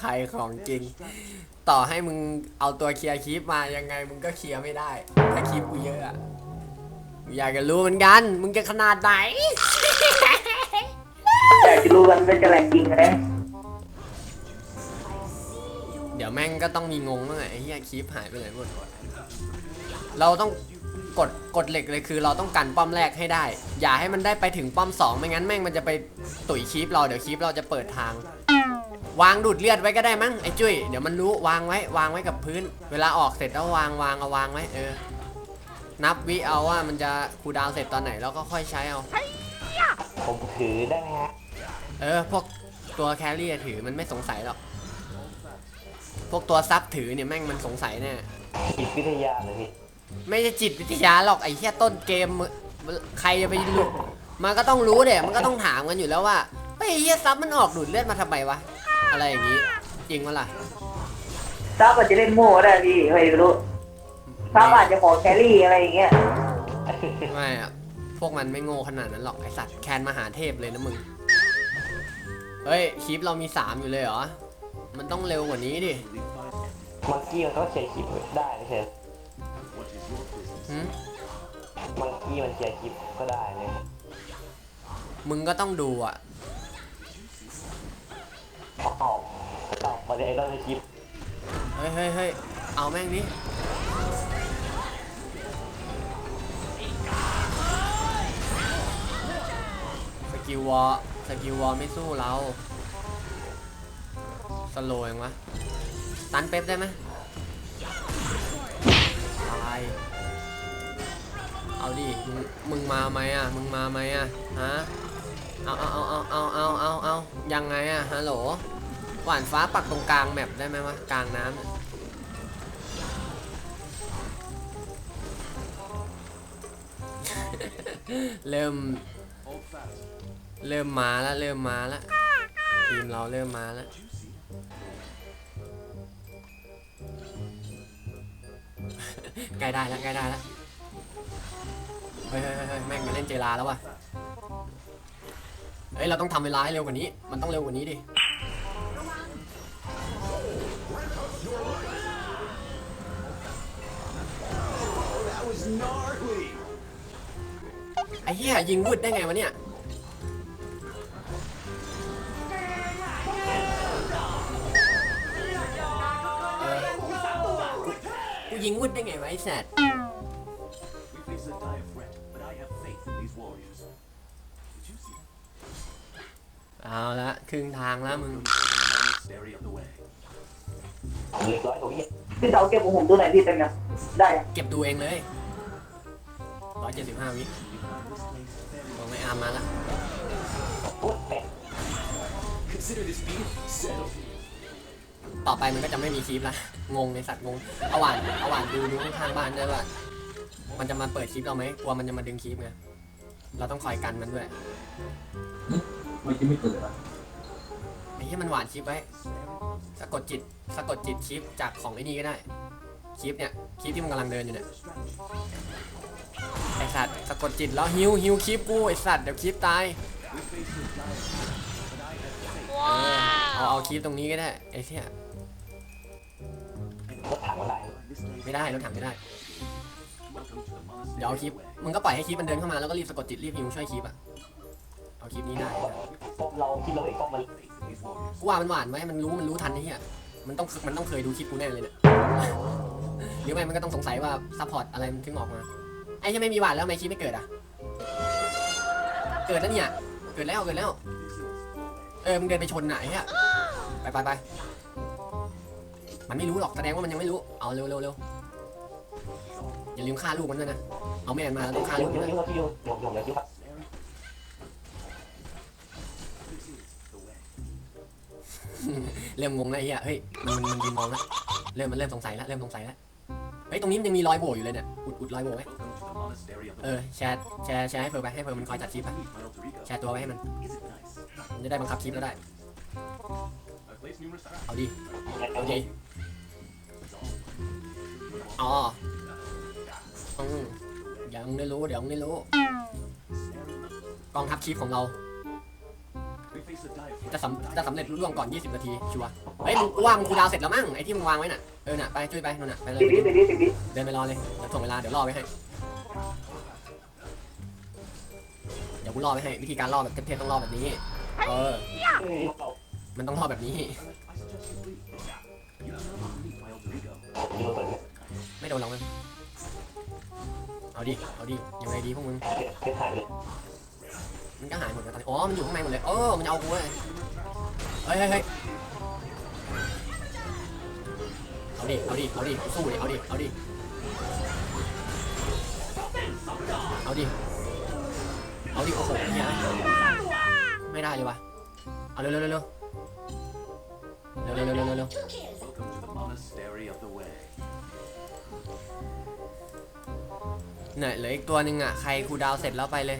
ใครของจริง ต่อให้มึงเอาตัวเคลียร์คลิปมายังไงมึงก็เคลียร์ไม่ได้ถ้าคลิปกูเยอะอะอยากจะรู้เหมือนกัน มึงจะขนาดไหน อยากจะรู้มันเป็นจะแหลกจริงไหมเดี๋ยวแม่งก็ต้องมีงงบ้างไงไอ้เหี้ยคลิปหายไปไหนหมดเราต้องกดกดเหล็กเลยคือ เราต้องกันป้อมแรกให้ได้ อย่าให้มันได้ไปถึงป้อมสองไม่งั้นแม่งมันจะไปตุ๋ยคลิปเราเดี๋ยวคลิปเราจะเปิดทาง วางดูดเลือดไว้ก็ได้มั้งไอ้จุ้ยเดี๋ยวมันรู้วางไว้วางไว้กับพื้น เวลาออกเสร็จแล้ววางวางเอาวางไว้เออ นับวิเอาว่ามันจะคูลดาวน์เสร็จตอนไหนแล้วก็ค่อยใช้เอาผมถือได้ไหมฮะเออพวกตัวแครี่อะถือมันไม่สงสัยหรอกพวกตัวซับถือเนี่ยแม่งมันสงสัยแน่จิตวิทยาเลยพี่ไม่ใช่จิตวิทยาหรอกไอ้แค่ต้นเกมมึงใครจะไปรู้มันก็ต้องรู้เด็มันก็ต้องถามกันอยู่แล้วว่าเฮ้ยไอ้เฮียซับมันออกดูดเลือดมาทำไมวะ อะไรอย่างงี้จริงวะล่ะทราบอาจจะเล่นโม่ก็ได้พี่ใครจะรู้ทราบอาจจะขอแครี่อะไรอย่างเงี้ยไม่อะพวกมันไม่โง่ขนาดนั้นหรอกไอสัตว์แคนมหาเทพเลยนะมึงเฮ้ยคลิปเรามีสามอยู่เลยเหรอมันต้องเร็วกว่านี้ดิมังกี้มันก็เขียนคลิปได้ไม่ใช่หึมังกี้มันเขียนคลิปก็ได้เนี่ยมึงก็ต้องดูอะาวตอบมาในไอ้รอนในคลิปเฮ้ยเฮ้ยเฮ้ยเอาแม่งนี้สกิลวอลสกิลวอลไม่สู้เราสโลยังวะตันเป๊ปได้ไหมตายเอาดิมึงมึงมาไหมอะมึงมาไหมอะฮะเอาเอาเอาเอาเอาเอาเอายังไงอะฮัลโหล หวานฟ้าปักตรงกลางแมปได้ไหมวะกลางน้ำเริ่ม เริ่มมาแล้วเริ่มมาแล้วทีมเราเริ่มมาแล้วใกล้ได้แล้วใกล้ได้แล้วเฮ้ยเฮ้ยเฮ้ยเฮ้ยแม่งมาเล่นเจลาแล้วว่ะเฮ้ยเราต้องทำเวลาให้เร็วกว่านี้ มันต้องเร็วกว่านี้ดิ ไอ้เหี้ยยิงวืดได้ไงวะเนี่ยเออกูยิงวืดได้ไงวะไอ้แซด We face a dire threat, but I have faith in these warriors. Did you see that? เอาละครึ่งทางแล้วมึง Monastery of the way. เรียบร้อยผมเหี้ยพี่เต๋าเก็บของผมตัวไหนพี่เต็มเนี่ยได้อะเก็บดูเองเลย 175วิ This place very ลงไม่อาร์มมาละปุ๊บแปะ Consider this being settled. ต่อไปมันก็จะไม่มีคลิปละ งงในสัตว์งง เอาหวานเอาหวานดูดูข้างๆบ้านด้วยว่า มันจะมาเปิดคลิปเราไหมกลัวมันจะมาดึงคลิปไง เราต้องคอยกันมันด้วยไม่คิดไม่เกิดอะไอ้ที่มันหวานคลิปไว้ สะกดจิต สะกดจิตคลิปจากของไอ้นี่ก็ได้ คลิปเนี่ย คลิปที่มันกำลังเดินอยู่เนี่ย ไอสัตว์สะกดจิตแล้วฮิวฮิวคลิปกูไอสัตว์เดี๋ยวคลิปตายเออเอาเอาคลิปตรงนี้ก็ได้ไอ้เที่ยรถถังอะไร This place. ไม่ได้รถถังไม่ได้ Welcome to the monastery เดี๋ยวเอาคลิป of the way. มึงก็ปล่อยให้คลิปมันเดินเข้ามาแล้วก็รีบสะกดจิตรีบฮิวช่วยคลิปอะเอาคลิปนี้ได้ป้อมเราที่เราเห็นป้อมมัน Faith in these warriors. กูว่ามันหวานไว้มันรู้มันรู้ทันไอ้เหี้ยมันต้องมันต้องเคยดูคลิปกูแน่เลยเนี่ยหรือไม่มันก็ต้องสงสัยว่าซัพพอร์ตอะไรมันถึงออกมา ไอ้ที่ไม่มีหวานแล้วทำไมคลิปไม่เกิดอะ เกิดแล้วเนี่ย เกิดแล้วเกิดแล้ว เออมึงเดินไปชนไหนอะไปไปไปมันไม่รู้หรอกแสดงว่ามันยังไม่รู้ เอาเร็วเร็วเร็วอย่าลืมฆ่าลูกมันด้วยนะ เอาแม่มาต้องฆ่าลูยวกมันเดี๋ยวด้วยเดี๋ยวเดี๋ยวเดี๋ยวเดี๋ยวเดี๋ยว This is the way. เริ่มงงแล้วไอ้เหี้ยเฮ้ยมันมันมันยืนมองแล้วเริ่มมันเริ่มสงสัยแล้วเริ่มสงสัยแล้ว เฮ้ย ตรงนี้มันยังมีรอยโบอยู่เลยเนี่ย อุดอุดรอยโบไว้ เออแชร์แชร์แชร์ให้เฟิร์นไปให้เฟิร์นมันคอยจัดคลิปไป way. My alter ego. แชร์ตัวไว้ให้มัน Is it nice? มันจะได้บังคับคลิปแล้วได้ I've placed numerous traps. เอาดิเดี๋ยวเอาดิเดี๋ยวอ๋ออืมเดี๋ยวมึงได้รู้เดี๋ยวมึงได้รู้กองทัพคลิปของเรา We face face a dire จะสำจะสำเร็จรุ่ล่วงก่อน 20 นาที ชัวร์เฮ้ยมึงกูว่ามึงกูดาวเสร็จแล้วมั้งไอ้ที่มึงวางไว้น่ะ เออ น่ะ ไปช่วยไปนู่นน่ะ ไปเลยสิบวิสิบวิสิบวิเดินไปรอเลยเดี๋ยวถ่วงเวลา เดี๋ยวรอไว้ให้ กูรอไว้ให้ วิธีการรอแบบเทพๆต้องรอแบบนี้ เออ มันต้องรอแบบนี้ ไม่โดนหรอกมั้งเอาดิ เอาดิ ยังไงดีพวกมึงเพชรหายเลยมันก็หายหมดแล้วตอนนี้ อ๋อ มันอยู่ข้างในหมดเลย เออ มันจะเอากูเว้ยเฮ้ยเฮ้ยเฮ้ยเอาดิ เอาดิ เอาดิ สู้ดิ เอาดิ เอาดิ เอาดิ เอาดิโอ้โหเฮียไม่ได้เลยวะเอาเร็วเร็วเร็วเร็วเร็วเร็วเร็วเร็วเร็ว Welcome to the monastery of the way. เนี่ยเหลืออีกตัวหนึ่งอะใครครูดาวเสร็จแล้วไปเลย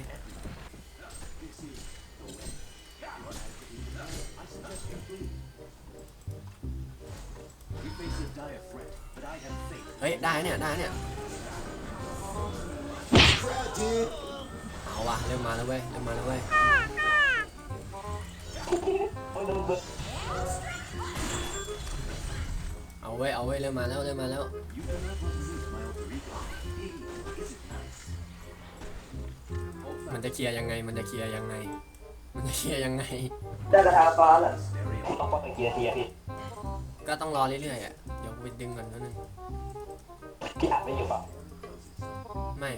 We face a dire threat, but I have faith. เฮ้ยได้เนี่ยได้เนี่ย เอาว่ะเริ่มมาแล้วเว้ยเริ่มมาแล้วเว้ยโอ้ยโดนเบิร์ดเอาเว้ยเอาเว้ยเริ่มมาแล้วเริ่มมาแล้ว You do not believe my alter ego. Is it nice? Hold มัน fast. จะเคลียร์ยังไง มันจะเคลียร์ยังไง มันจะเคลียร์ยังไง ได้กระทาฟ้าแล้ว Monastery of ต้องป้องกันกี่นาทีอะพี่ก็ต้องรอเรื่อยๆอะ เดี๋ยวกูไปดึงก่อนนิดนึงพี่อัดไม่อยู่เปล่าไม่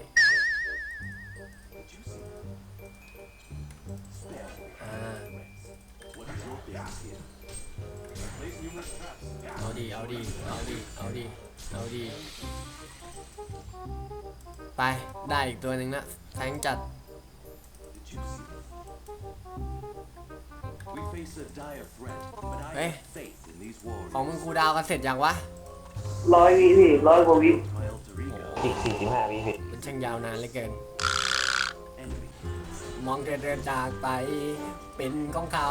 ดีเอาดีเอาดีเอาดีเอาดีไปได้อีกตัวหนึ่งละแทงจัด Did you see? We face a dire threat, but I Hey. have faith in these ของ warriors. มึงครูดาวกันเสร็จยังวะร้อยวิพี่ร้อยกว่าวิ My alter ego. อีกสี่สิบห้าวิพี่มันช่างยาวนานเหลือเกิน Enemy. มองเดินเดินจากไปเป็นของเขา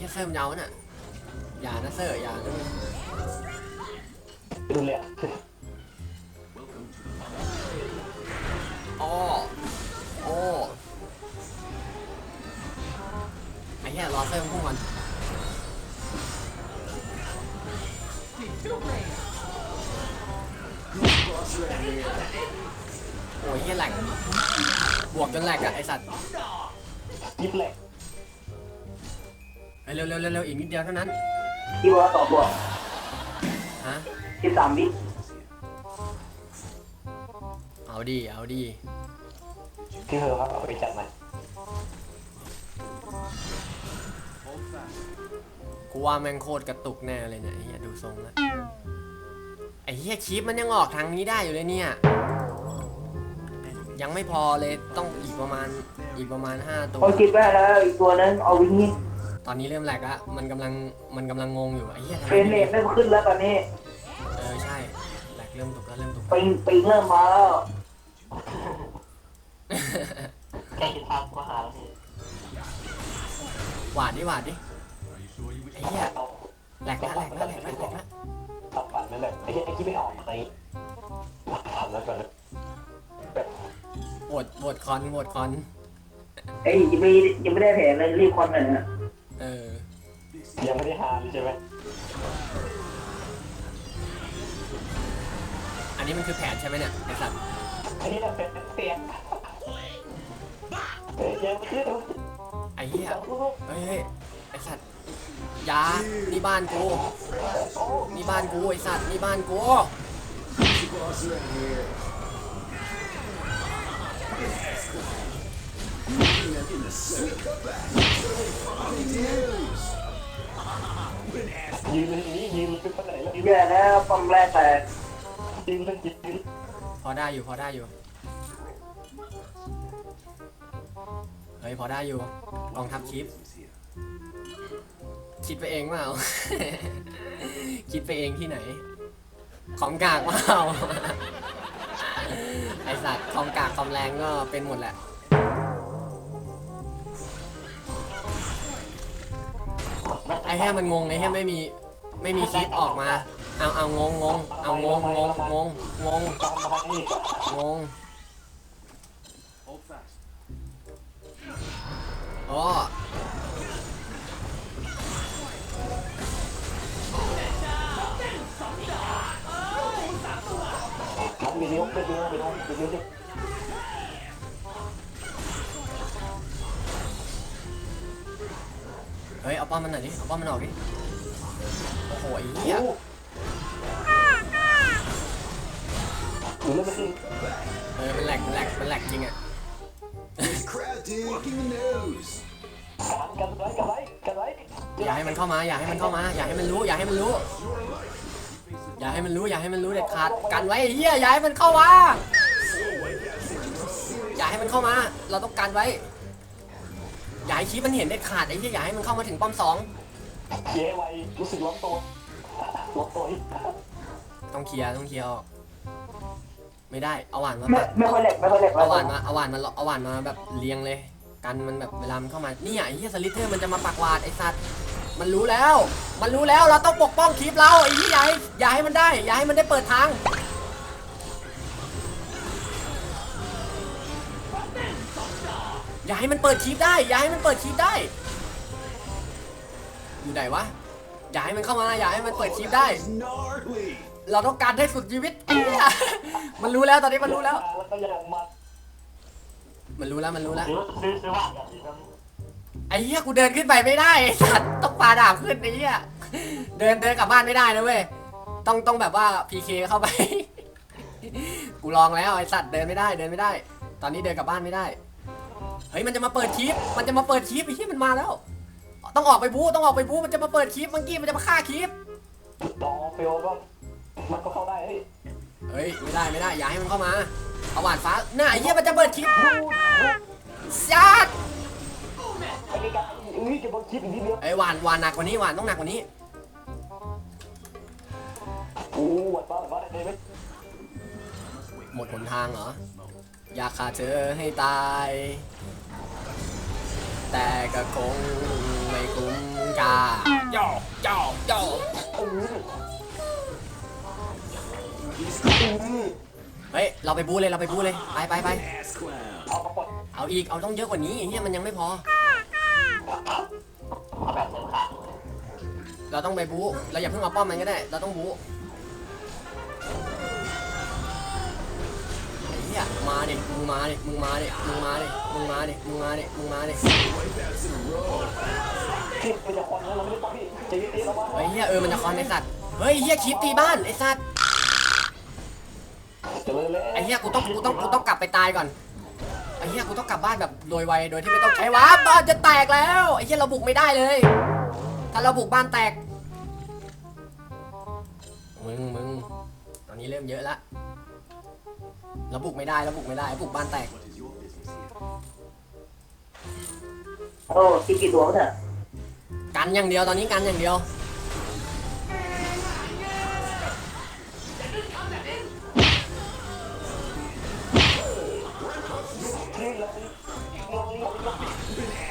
เหี้ยเซิร์ฟยาวน่ะอย่านะเซิร์ฟอย่านะไปดูเลยอะ Welcome to the monastery. โอ้โอ้ไอ้เหี้ยรอเซิร์ฟพุ่งก่อนโอ้ยเฮียแหลกบวกจนแหลกอะไอสัตว์ ยิบแหลก เฮ้ยเร็วเร็วเร็วเร็วอีกนิดเดียวเท่านั้นที่ว่าต่อตัวฮะที่สามวิเอาดี เอาดี พี่เธอครับเอาไปจัดมา Hold fast. กูว่าแม่งโคตรกระตุกแน่เลยเนี่ยไอ้เฮียดูทรงแล้วไอ้เฮียชีพมันยังออกทางนี้ได้อยู่เลยเนี่ย ยังไม่พอเลยต้องอีกประมาณอีกประมาณ5ตัวเอาคิดไว้แล้วอีกตัวนึงเอาวิ่งนี้ ตอนนี้เริ่มแหลกละมันกำลังมันกำลังงงอยู่ไอ้เฮียทำเฟไมรนเรทเริ่มขึ้นแล้วตอนนี้เออใช่แหลกเริ่มตกแล้วเริ่มตกปิงปิงเริ่มมาแล้วแค่คิดภาพก็หาแล้วพี่หวาดดิหวาดดิไอ้เหี้ยเอาแหลกละแหลกละแหลกละแหลกละตัดฝันนั่นแหละไอ้ที่ไอ้ที่ไม่ออกอะไรฝันแล้วก่อนแบบโหวตโหวตคอนโหวตคอน เอ้ยยังไม่ยังไม่ได้แผนเลยรีบคอนหน่อยนะ เออ ยังไม่ได้หาเลยใช่ไหมอันนี้มันคือแผนใช่ไหมเนี่ยไอสัตว์ไอ้นี่เราเป็นเตียงเฮ้ยยังไม่ขึ้นไอ้เหี้ยเฮ้ยเฮ้ยไอสัตว์อยานี่บ้านกูนี่บ้านกูไอสัตว์นี่บ้านกู ยืนเลยนี่ยืนเลยเป็นคนไหนแล้วแย่แล้วป้อมแรกแต่ยืนเลยยืนพอได้อยู่พอได้อยู่ เฮ้ยพอได้อยู่กองทัพคลิปคิดไปเองเปล่า คิดไปเองที่ไหน ของกากเปล่าไอสัตว์ของกากคอมแรงก็เป็นหมดแหละ ไอ้แค่มันงงไอ้แค่ไม่มีไม่มีคลิปออกมา เอาเอางงงงเอางงงงงงงงตามมาที่งง Hold fast. อ๋อมันมีนิ้วเป็นนิ้วเป็นนิ้วเป็นนิ้วดิ เฮ้ยเอาป้อมมันหน่อยดิ เอาป้อมมันออกดิ โอ้โหไอ้เหี้ยหรือเล่นไปสิเออมันแหลกมันแหลกมันแหลกจริงอะ Crowd taking the nose. กันไว้กันไว้กันไว้อย่าให้มันเข้ามา อย่าให้มันเข้ามา อย่าให้มันรู้ อย่าให้มันรู้ อย่าให้มันรู้ อย่าให้มันรู้เด็ดขาด กันไว้ไอ้เหี้ยอย่าให้มันเข้ามา อย่าให้มันเข้ามา เราต้องกันไว้ อย่าให้คีปมันเห็นเด็ดขาดไอ้เหี้ยอย่าให้มันเข้ามาถึงป้อมสองเย้ไวรู้สึกล้มตัวล้มตัวอีกต้องเคลียร์ต้องเคลียร์ออกไม่ได้เอาหวานมาไม่ปัดไม่ค่อยแหลกไม่ค่อยแหลกเอาหวานมาเอาหวานมาเอาหวานมาแบบเรียงเลย กันมันแบบเวลามันเข้ามาเนี่ยไอ้เหี้ยสลิเทอร์มันจะมาปักหวาดไอ้สัตว์มันรู้แล้ว มันรู้แล้วเราต้องปกป้องคลิปเราไอ้เหี้ยอย่าให้อย่าให้มันได้ อย่าให้มันได้เปิดทาง อย่าให้มันเปิดคลิปได้ อย่าให้มันเปิดคลิปได้ อยู่ไหนวะ อย่าให้มันเข้ามา อย่าให้มันเปิดคลิปได้ เราต้องการให้สุดชีวิต มันรู้แล้วตอนนี้มันรู้แล้ว แล้วก็ยังมามันรู้แล้วมันรู้แล้ว ซื้อซื้อซื้อว่าอย่างนี้นะไอ้เหี้ยกูเดินขึ้นไปไม่ได้ไอ้สัตว์ต้องปาดาบขึ้นไอ้เหี้ยเดินเดินกลับบ้านไม่ได้นะเว้ยต้องต้องแบบว่าพีเคเข้าไป กูลองแล้วไอ้สัตว์เดินไม่ได้เดินไม่ได้ ตอนนี้เดินกลับบ้านไม่ได้ เฮ้ยมันจะมาเปิดคลิป มันจะมาเปิดคลิปไอ้เหี้ยมันมาแล้ว ต้องออกไปบู๊ต้องออกไปบู๊มันจะมาเปิดคลิปเมื่อกี้มันจะมาฆ่าคลิปลองเฟลก็มันก็เข้าได้เฮ้ยเฮ้ยไม่ได้ไม่ได้อย่าให้มันเข้ามาเอาหวานฟ้าหน้าไอ้เหี้ยมันจะเปิดคลิปซัดไอ้นี่กันอุ้ยจะบนคลิปอีกทีเดียวไอ้ยหวานหวานหนักกว่านี้หวานต้องหนักกว่านี้โอ้หวัดบ้าหวัดบ้าได้ไหมหมดหนทางเหรอ อยากฆ่าเธอให้ตาย แต่ก็คงไม่คุ้มกาย่อย่อย่ออือเฮ้ย เราไปบู๊เลย เราไปบู๊เลย ไปไปไป Ass clown. เอากระป๋องเอาอีก เอาต้องเยอะกว่านี้ไอ้เหี้ยมันยังไม่พอเอาแบบเต็มขาเราต้องไปบู๊เราอย่าเพิ่งเอาป้อมมันก็ได้ เราต้องบู๊ มึงมาดิมึงมาดิมึงมาดิมึงมาดิมึงมาดิมึงมาดิเป็นจะคอนนะเราไม่ต้องพี่เฮ้ยเฮียเออมันจะคอนไอสัตว์เฮ้ยเฮียคลิปตีบ้านไอสัตว์เจอเลยไอเฮียกูต้องกูต้องกูต้องกลับไปตายก่อนไอเฮียกูต้องกลับบ้านแบบโดยไวโดยที่ไม่ต้องใช้วาร์ปบ้านจะแตกแล้วไอเฮียเราบุกไม่ได้เลย ถ้าเราบุกบ้านแตกมึงมึงตอนนี้เริ่มเยอะละ เราบุกไม่ได้เราบุกไม่ได้บุกบ้านแตก What is your business here? โอ้คิดกี่ตัววะเนี่ยกันอย่างเดียวตอนนี้กันอย่างเดียว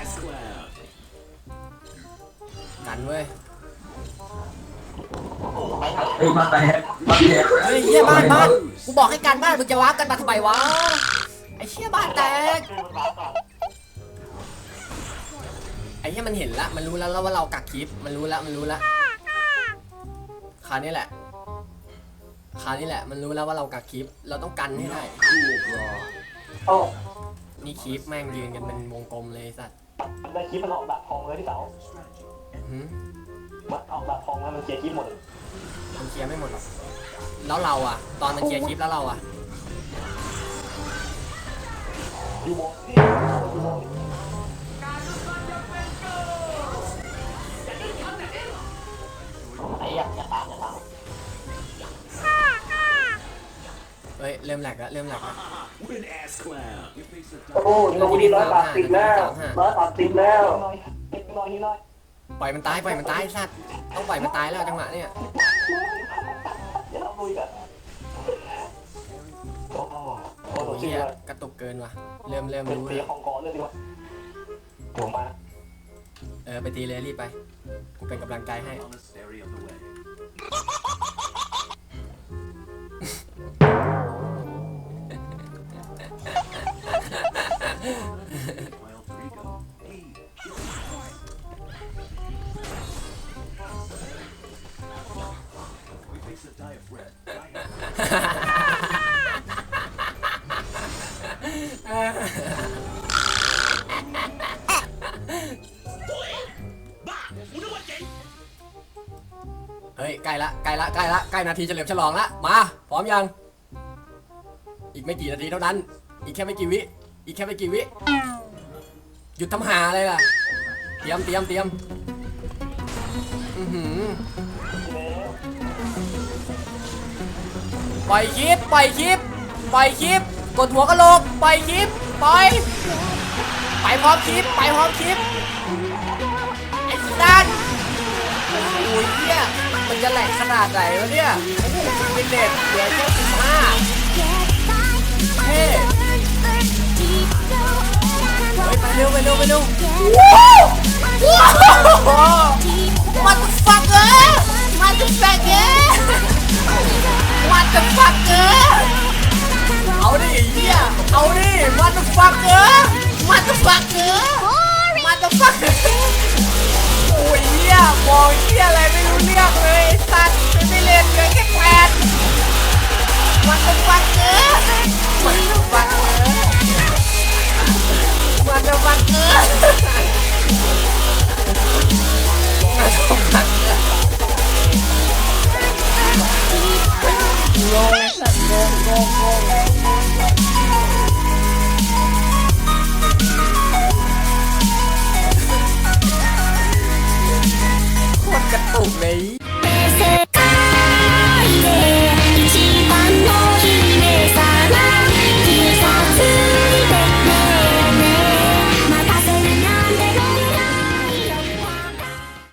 Ass clown. กันเว้ยเฮ้ยมาแตกมาแตกเฮ้ยเฮียบ้านบ้าน กูบอกให้การบ้านมึงจะวาร์ปกันมาทำไมวะ ไอเฮียบ้านแตก ไอ้เหี้ยมันเห็นละ มันรู้แล้วว่าเรากักคลิป มันรู้แล้วมันรู้แล้วคราวนี้แหละคราวนี้แหละ มันรู้แล้วว่าเรากักคลิป เราต้องกันให้ได้ Cool, bro. โอ้นี่คลิปแม่งยืนกันเป็นวงกลมเลยไอ้สัตว์ได้คลิปมันออกดักทองเลยที่เต๋าหืมมันออกดักทองแล้วมันเกียร์คลิปหมด มันเคลียร์ไม่หมดหรอก แล้วเราอะตอนมันเคลียร์คลิปแล้วเราอะอยู่มองที่อยู่มองไอ้ยักษ์อย่าตามอย่าตามเฮ้ยเริ่มแหลกแล้วเริ่มแหลกแล้ว Win ass clown. You face a โอ้โหตัวนี้ร้อยสามสิบแล้วร้อยสามสิบแล้วหน่อยหน่อยหน่อยปล่อยมันตายปล่อยมันตายสัตว์ต้องปล่อยมันตายแล้วจังหวะเนี่ยอย่ โอ้โหโอ้ชื่เฮีอยกระตุกเกินว่ะ เริ่มเริ่มเป็นรู้ตีแล้วของกอเลยดีกว่าผมมา เออไปตีเลยรีบไป กูเป็นกำลังใจให้ monastery of the ล้ละใกล้นาทีเฉลิมฉลองละมาพร้อมยัง อีกไม่กี่นาทีเท่านั้น อีกแค่ไม่กี่วิอีกแค่ไม่กี่วิหยุดทำหาเลยล่ะเตรียมเตรียมเตรียมอือหือปล่อยคลิปปล่อยคลิปปล่อยคลิปกดหัวกะโหลกปล่อยคลิปปล่อยไปพร้อมคลิปไปพร้อมคลิปไอ้สันโอ้ยเนี่ย มันจะแหลกขนาดไหนวะเนี่ยเป็นเน็ตเหลือแค่สิบห้าเฮ้ยเฮ้ยไปเร็วไปเร็วไปเร็วมันจะฟักเกอร์มันจะฟักเกอร์มันจะฟักเกอร์เอาดิไอ้เหี้ยเอาดิมันจะฟักเกอร์มันจะฟักเกอร์มันจะฟักเกอร์ โอ้ยเหี้ยมองเหี้ยอะไรไม่รู้เรื่องเลยไอ้สัตว์ไม่เล่นเหลือแค่แปดมันจะฟังเกอร์มันจะฟังเกอร์มันจะฟันเกอ